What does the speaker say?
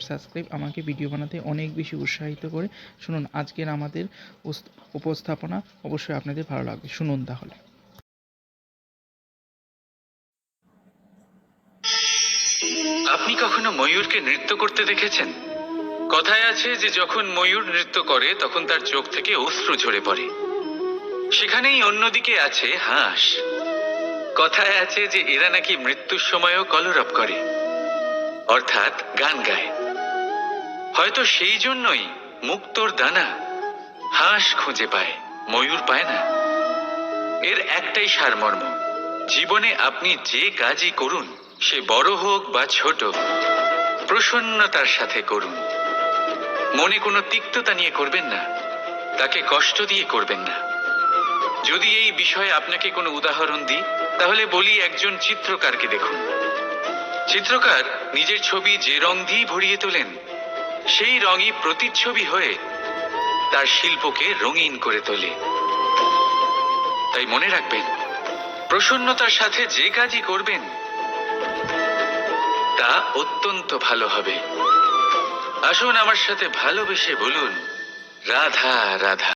Subscribe আমাকে video বানাতে অনেক বেশি উৎসাহিত করে। শুনুন, আজকের আমাদের উপস্থাপনা অবশ্যই আপনাদের ভালো লাগবে। শুনুন তাহলে। আপনি কখনো ময়ূরকে নৃত্য করতে দেখেছেন? কথায় আছে যে যখন ময়ূর নৃত্য করে, তখন তার চোখ থেকে অশ্রু ঝরে পড়ে। সেখানেই অন্যদিকে আছে হাঁস। কথায় আছে যে এরা নাকি মৃত্যুর সময়ও কলরব করে। অর্থাৎ গান গায়। হয়তো সেই জন্যই মুক্তোর দানা হাঁস খুঁজে পায়, ময়ূর পায় না। এর একটাই সারমর্ম, জীবনে আপনি যে কাজই করুন, সে বড় হোক বা ছোট, প্রসন্নতার সাথে করুন। মনে কোনো তিক্ততা নিয়ে করবেন না, তাকে কষ্ট দিয়ে করবেন না। যদি এই বিষয়ে আপনাকে কোনো উদাহরণ দিই, তাহলে বলি একজন চিত্রকারকে দেখুন। চিত্রকার নিজের ছবি যে রং দিয়েই ভরিয়ে তোলেন সেই রঙই প্রতিচ্ছবি হয়ে তার শিল্পকে রঙিন করে তোলে। তাই মনে রাখবেন, প্রসন্নতার সাথে যে কাজই করবেন, তা অত্যন্ত ভালো হবে। আসুন আমার সাথে ভালোবেসে বলুন, রাধা রাধা।